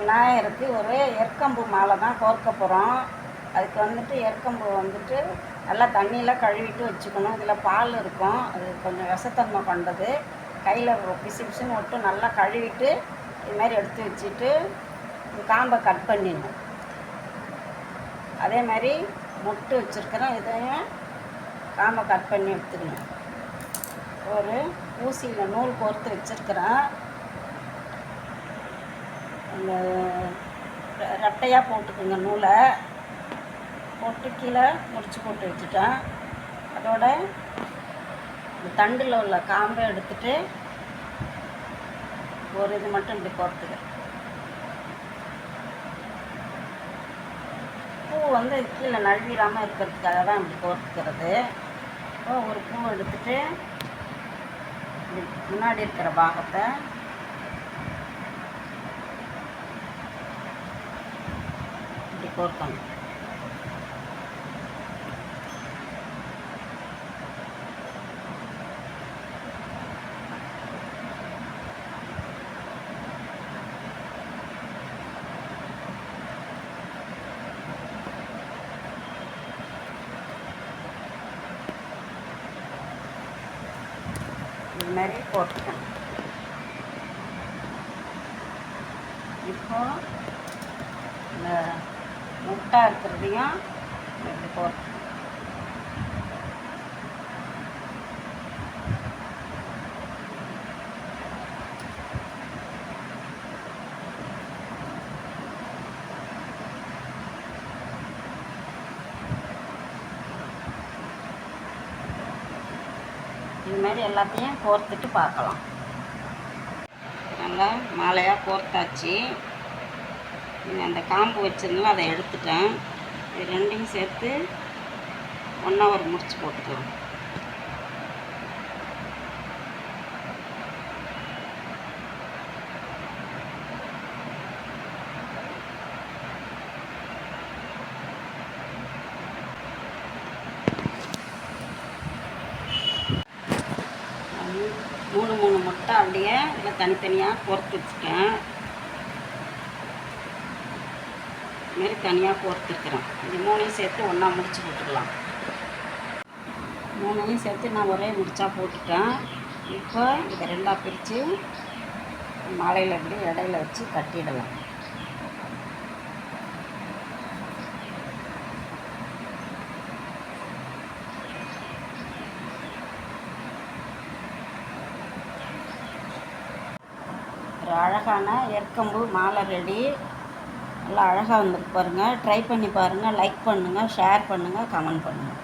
விநாயகருக்கு ஒரு எற்கம்பு மாலை தான் கோர்க்க போகிறோம் அதுக்கு வந்துட்டு எற்கம்பு வந்துட்டு நல்லா தண்ணியில் கழுவிட்டு வச்சுக்கணும். இதில் பால் இருக்கும். அது கொஞ்சம் விஷத்தன்மை கொண்டது. கையில் பிசு பிசுன்னு விட்டு நல்லா கழுவிட்டு இது மாதிரி எடுத்து வச்சுட்டு காம்பை கட் பண்ணிடணும். அதே மாதிரி முட்டு வச்சுருக்கிறேன் இதையும் காம்பை கட் பண்ணி எடுத்துக்கணும். ஒரு ஊசியில் நூல் கோர்த்து வச்சுருக்கிறேன். இந்த ரெட்டையாக போட்டுக்குங்க நூலை. போட்டு கீழே முடிச்சு போட்டு வச்சுட்டேன். அதோட இந்த தண்டில் உள்ள காம்பை எடுத்துட்டு ஒரு இது மட்டும் இப்படி போகிறதுக்கு பூ வந்து கீழே நழுவிடாமல் இருக்கிறதுக்காக தான் இப்படி கோர்த்துக்கிறது ஒரு பூ எடுத்துட்டு முன்னாடி இருக்கிற பாகத்தை இப்படி கோர்க்கணும் இது மாதிரி போட்டுக்கணும் இப்போ இந்த முட்டா இருக்கிறதையும் இப்படி போட்டு இது எல்லாத்தையும் கோர்த்துட்டு பார்க்கலாம். நல்லா மாலையாக கோர்த்தாச்சு. அந்த காம்பு வச்சிருந்தோம் அதை எடுத்துட்டேன். இது ரெண்டையும் சேர்த்து ஒன் ஹவர் முடிச்சு போட்டுக்கலாம். மூணு மூணு முட்டை அப்படியே இதில் தனித்தனியாக பொறுத்து வச்சுட்டேன். இதுமாரி தனியாக கோர்த்துருக்குறேன் இது மூணையும் சேர்த்து ஒன்றா முடிச்சு போட்டுக்கலாம். மூணையும் சேர்த்து நான் ஒரே முடிச்சா போட்டுட்டேன். இப்போ இதை ரெண்டாக பிரித்து மாலையில் இப்படி இடையில வச்சு கட்டிடலாம். ஒரு அழகான எற்கம்பு மாலை ரெடி. நல்லா அழகாக வந்திருக்கு பாருங்கள் ட்ரை பண்ணி பாருங்கள் லைக் பண்ணுங்கள் ஷேர் பண்ணுங்கள் கமெண்ட் பண்ணுங்கள்